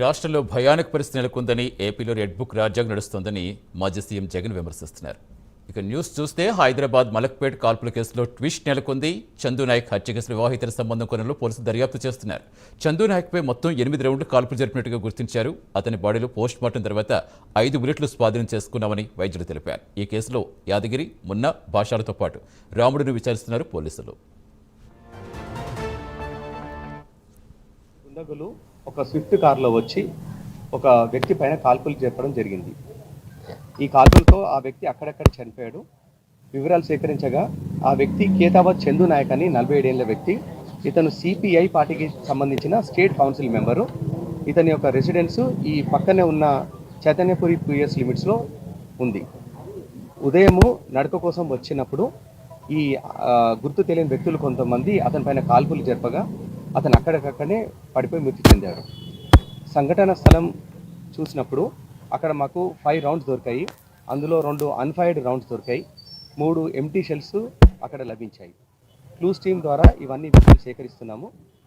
రాష్ట్రంలో భయానక పరిస్థితి నెలకొందని ఏపీలో రెడ్ బుక్ రాజ్యాంగం నడుస్తోందని మాజీ సీఎం జగన్ విమర్శిస్తున్నారు. ఇక న్యూస్ చూస్తే హైదరాబాద్ మలక్పేట్ కాల్పుల కేసులో ట్విస్ట్ నెలకొంది. చందు నాయక్ హత్య కేసులో వివాహితర సంబంధం కొనలో పోలీసులు దర్యాప్తు చేస్తున్నారు. చందు నాయక్పై మొత్తం ఎనిమిది రౌండ్లు కాల్పులు జరిపినట్టుగా గుర్తించారు. అతని బాడీలో పోస్ట్ మార్టం తర్వాత ఐదు బుల్లెట్లు స్వాధీనం చేసుకున్నామని వైద్యులు తెలిపారు. ఈ కేసులో యాదగిరి మున్న భాషాలతో పాటు రాముడిని విచారిస్తున్నారు పోలీసులు. దుండగులు ఒక స్విఫ్ట్ కారులో వచ్చి ఒక వ్యక్తి పైన కాల్పులు జరపడం జరిగింది. ఈ కాల్పులతో ఆ వ్యక్తి అక్కడక్కడ చనిపోయాడు. వివరాలు సేకరించగా ఆ వ్యక్తి కేతావత్ చందు నాయక్ అని నలభై ఏడేళ్ళ వ్యక్తి. ఇతను సిపిఐ పార్టీకి సంబంధించిన స్టేట్ కౌన్సిల్ మెంబరు. ఇతని యొక్క రెసిడెన్స్ ఈ పక్కనే ఉన్న చైతన్యపురి పిఎస్ లిమిట్స్లో ఉంది. ఉదయము నడక కోసం వచ్చినప్పుడు ఈ గుర్తు తెలియని వ్యక్తులు కొంతమంది అతని పైన కాల్పులు జరపగా అతను అక్కడికక్కడనే పడిపోయి మృతి చెందాడు. సంఘటన స్థలం చూసినప్పుడు అక్కడ మాకు ఫైవ్ రౌండ్స్ దొరికాయి. అందులో రెండు అన్ఫైర్డ్ రౌండ్స్ దొరికాయి. మూడు ఎంటీ షెల్స్ అక్కడ లభించాయి. క్లూస్ టీమ్ ద్వారా ఇవన్నీ సేకరిస్తున్నాము.